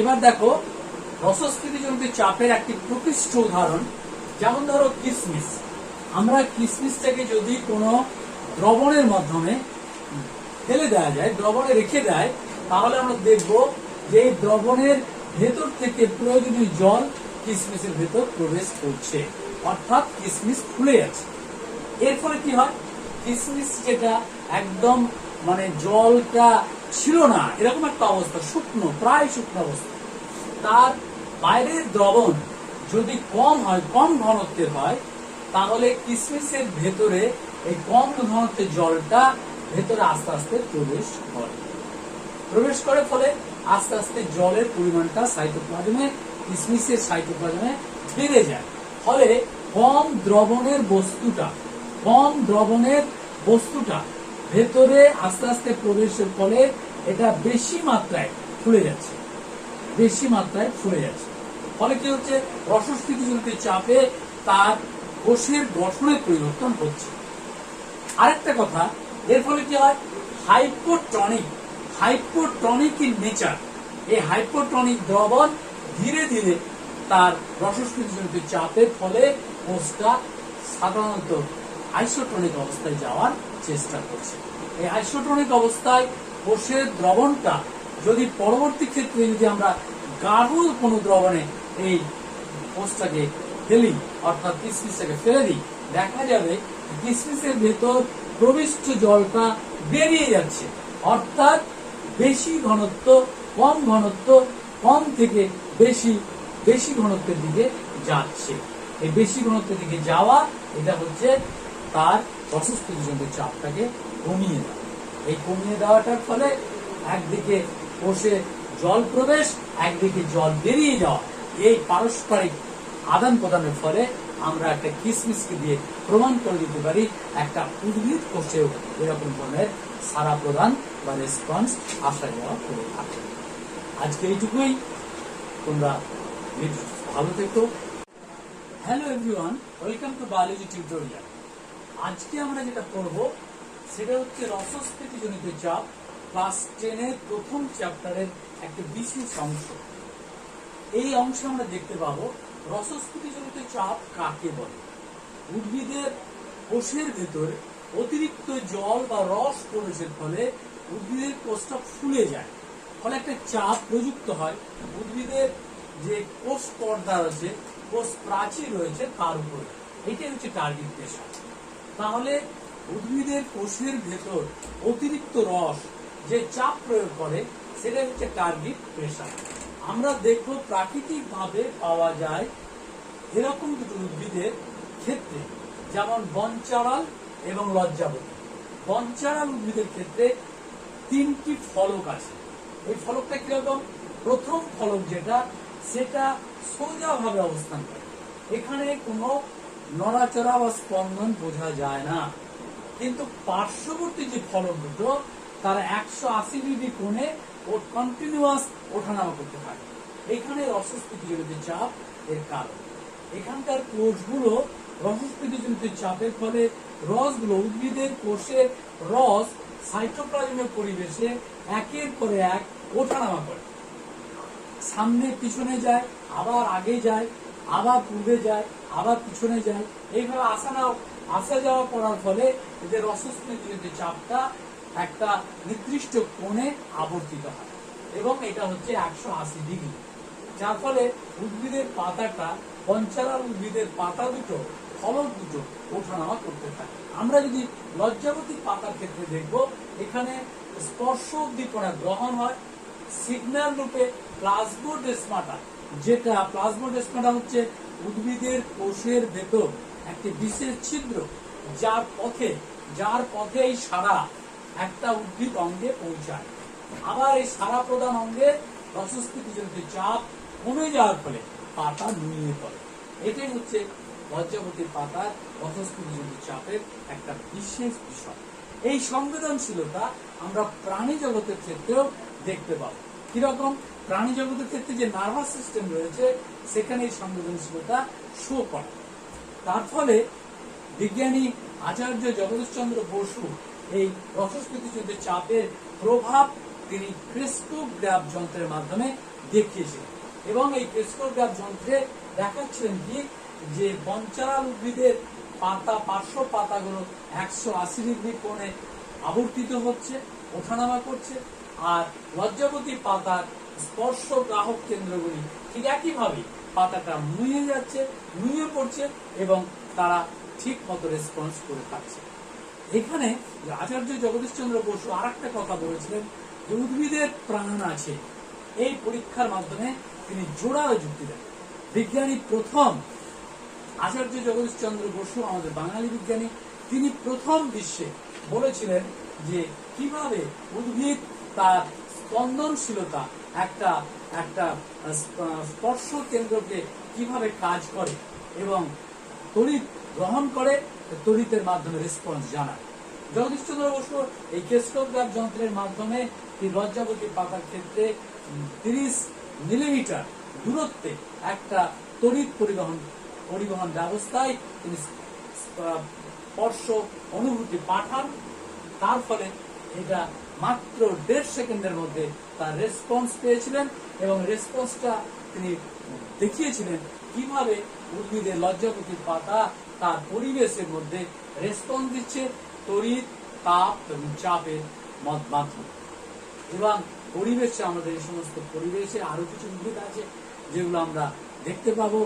এবার দেখো রসস্ফীতিজনিত চাপের একটি প্রকৃষ্ট উদাহরণ, যেমন ধরো কিসমিস। আমরা কিসমিসটাকে যদি কোনো দ্রবণের মাধ্যমে ফেলে দেওয়া যায়, দ্রবণে রেখে দেয়, তাহলে আমরা দেখব যে এই দ্রবণের ভেতর থেকে প্রয়োজনীয় জল কিসমিসের ভেতর প্রবেশ করছে। অর্থাৎ কিসমিস খুলে যাচ্ছে এর ফলে কি হয়? কিসমিস যেটা একদম মানে জলটা ছিল না। এরকম একটা অবস্থা, শুকনো, প্রায় শুকনো অবস্থা। তার বাইরের দ্রবণ যদি কম হয়, কম ঘনত্বের হয়, তাহলে কিসমিসের ভেতরে এই কম ঘনত্বের জলটা ভেতরে আস্তে আস্তে প্রবেশ করে। প্রবেশ করে ফলে আস্তে আস্তে জলের পরিমাণটা সাইটোপ্লাজমে কিসমিসের সাইটোপ্লাজমে বেড়ে যায়। ফলে কম দ্রবণের বস্তুটা, কম দ্রবণের বস্তুটা ভেতরে আস্তে আস্তে প্রবেশের ফলে এটা বেশি মাত্রায় ফুলে যাচ্ছে। বেশি মাত্রায় ফুলে যাচ্ছে। ফলে কি হচ্ছে? রসস্থিতিজনিত চাপে তার কোষের গঠনের পরিবর্তন হচ্ছে। আরেকটা কথা, এর ফলে কি হয়? Hypotonic hypotonic in nature. এই হাইপোটনিক দ্রবণ ধীরে ধীরে তার রসস্ফীতিজনিত চাপের ফলে কোষটা সাধারণত আইসোটনিক অবস্থায় যাওয়ার চেষ্টা করছে। এই আইসোটনিক অবস্থায় কোষের দ্রবণটা যদি পরবর্তী ক্ষেত্রে যদি আমরা গাঢ় কোনো দ্রবণে এই কোষটাকে ফেলি, অর্থাৎ কিসমিসটাকে ফেলে দিই, দেখা যাবে কিসমিসের ভেতর প্রবিষ্ট জলটা বেরিয়ে যাচ্ছে। অর্থাৎ বেশি ঘনত্ব, কম ঘনত্ব, কম থেকে বেশি বেশি ঘনত্বের দিকে যাচ্ছে। এই বেশি ঘনত্বের দিকে যাওয়া, এটা হচ্ছে তার অসুস্থজনিত চাপটাকে কমিয়ে দেওয়া। এই কমিয়ে দেওয়াটার ফলে একদিকে কোষে জল প্রবেশ, একদিকে জল বেরিয়ে যাওয়া। এই পারস্পরিক আদান প্রদানের ফলে আমরা একটা কিসমিসকে দিয়ে প্রমাণ করে দিতে পারি, একটা উদ্ভিদ কোষেও এরকম ধরনের সারা প্রদান বা রেসপন্স আসা যাওয়া করে থাকে। আজকে এইটুকুই। তোমরা ভালো থেকো। Hello everyone welcome to biology tutorial আজকে আমরা যেটা করব সেটা হচ্ছে রসস্ফীতিজনিত চাপ ক্লাস টেনের প্রথম চ্যাপ্টারের একটা বিশেষ অংশ। এই অংশে আমরা দেখতে পাবো রসস্ফীতিজনিত চাপ কাকে বলে? উদ্ভিদের কোষের ভেতরে অতিরিক্ত জল বা রস প্রবেশের ফলে উদ্ভিদের কোষটা ফুলে যায়। ফলে একটা চাপ প্রযুক্ত হয়। উদ্ভিদের যে কোষ পর্দা রয়েছে, কোষ প্রাচীর রয়েছে তার উপরে। এটাই হচ্ছে টার্গেট পেশা তাহলে উদ্ভিদের কোষের ভেতর অতিরিক্ত রস যে চাপ প্রয়োগ করে, সেটা হচ্ছে টার্গেট প্রেশার আমরা দেখব প্রাকৃতিক ভাবে পাওয়া যায় এরকম দুটো উদ্ভিদের ক্ষেত্রে, যেমন বনচারাল এবং লজ্জাবতী। বনচারাল উদ্ভিদের ক্ষেত্রে তিনটি ফলক আছে। এই ফলকটা কীরকম? প্রথম ফলক যেটা, সেটা সোজাভাবে অবস্থান করে। এখানে কোনো নড়াচড়া বা স্পন্দন বোঝা যায় না। কিন্তু পার্শ্ববর্তী যে ফলক দুটো, তারা একশো আশি ডিগ্রি কোণে কন্টিনিউয়াস ওঠানামা করতে থাকে এখানে রসস্ফীতিজনিত চাপ এর কারণ। এখানকার কোষগুলো রসস্ফীতিজনিত চাপের ফলে রসগুলো উদ্ভিদের কোষের রস সাইটোপ্লাজমের পরিবেশে একের পরে এক ওঠানামা করে। সামনে পিছনে যায়, আবার আগে যায়, আবার পূর্বে যায়, আবার পিছনে যায়। এইভাবে আসা না আসা যাওয়া করার ফলে এদের রসস্ফীতিজনিত চাপটা একটা নির্দিষ্ট কোণে আবর্তিত হয় এবং এটা হচ্ছে একশো আশি ডিগ্রি। যার ফলে উদ্ভিদের পাতাটা পঞ্চারাল উদ্ভিদের পাতা দুটো, ফলক দুটো ওঠানামা করতে থাকে। আমরা যদি লজ্জাবতী পাতার ক্ষেত্রে দেখব, এখানে স্পর্শ উদ্দীপনা গ্রহণ হয়। সিগন্যাল রূপে প্লাজমোডেসমাটা, যেটা প্লাজমোডেসমাটা হচ্ছে উদ্ভিদের কোষের ভেতর একটি বিশেষ ছিদ্র, যার পথে যার পথে এই সারা একটা উদ্ভিদ অঙ্গে পৌঁছায়। আবার এই সারা প্রধান অঙ্গে রসস্ফীতিজনিত চাপ কমে যাওয়ার ফলে পাতা নুয়ে পড়ে। এটাই হচ্ছে লজ্জাবতীর পাতার রসস্ফীতিজনিত চাপের একটা বিশেষ বিষয়। এই সংবেদনশীলতা আমরা প্রাণী জগতের ক্ষেত্রেও দেখতে পাবো। কীরকম? প্রাণী জগতের ক্ষেত্রে যে নার্ভাস সিস্টেম রয়েছে, সেখানে এই সংবেদনশীলতা শো করে। ফলে বিজ্ঞানী আচার্য জগদীশচন্দ্র বসু এই রসস্ফীতিজনিত চাপের প্রভাব তিনি ক্রেস্টোগ্রাফ যন্ত্রের মাধ্যমে দেখিয়েছিলেন। এবং এই ক্রেস্কোগ্রাফ যন্ত্রে দেখাচ্ছিলেন কি? যে বঞ্চারাল উদ্ভিদের পাতা, পার্শ্ব পাতাগুলো একশো আশি ডিগ্রি কোণে আবর্তিত হচ্ছে, ওঠানামা করছে, আর লজ্জাবতী পাতার স্পর্শ গ্রাহক কেন্দ্রগুলি ঠিক একইভাবে পাতাটা নুয়ে যাচ্ছে, নুয়ে পড়ছে এবং তারা ঠিক মতো রেসপন্স করে থাকছে এখানে আচার্য জগদীশচন্দ্র বসু আর একটা কথা বলেছিলেন যে উদ্ভিদের প্রাণ আছে। এই পরীক্ষার মাধ্যমে তিনি জোড়ালো যুক্তি দেন। বিজ্ঞানী প্রথম আচার্য জগদীশচন্দ্র বসু, আমাদের বাঙালি বিজ্ঞানী, তিনি প্রথম বিশ্বে বলেছিলেন যে কীভাবে উদ্ভিদ তার স্পন্দনশীলতা একটা একটা স্পর্শ কেন্দ্রকে কীভাবে কাজ করে এবং তড়িৎ গ্রহণ করে, তড়িতের মাধ্যমে রেসপন্স জানায়। জগদীশচন্দ্র বসু এই কেস্টোগ্রাফ যন্ত্রের মাধ্যমে লজ্জাবতী পাতার ক্ষেত্রে তিরিশ মিলিমিটার দূরত্বে একটা তড়িৎ পরিবহন পরিবহন ব্যবস্থায় তিনি স্পর্শ অনুভূতি পাঠান। তার ফলে এটা মাত্র দেড় সেকেন্ডের মধ্যে তার রেসপন্স পেয়েছিলেন এবং রেসপন্সটা তিনি দেখিয়েছিলেন কীভাবে উদ্ভিদের লজ্জাপতির পাতা তার পরিবেশের মধ্যে রেসপন্স দিচ্ছে তড়িৎ, তাপ এবং চাপের মাধ্যমে। এবং পরিবেশে আমাদের এই সমস্ত পরিবেশে আরও কিছু উদ্ভিদ আছে যেগুলো আমরা দেখতে পাবো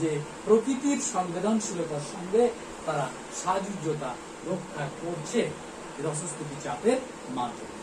যে প্রকৃতির সংবেদনশীলতার সঙ্গে তারা সাজুজ্যতা রক্ষা করছে এর রসস্ফীতি চাপের মাধ্যমে।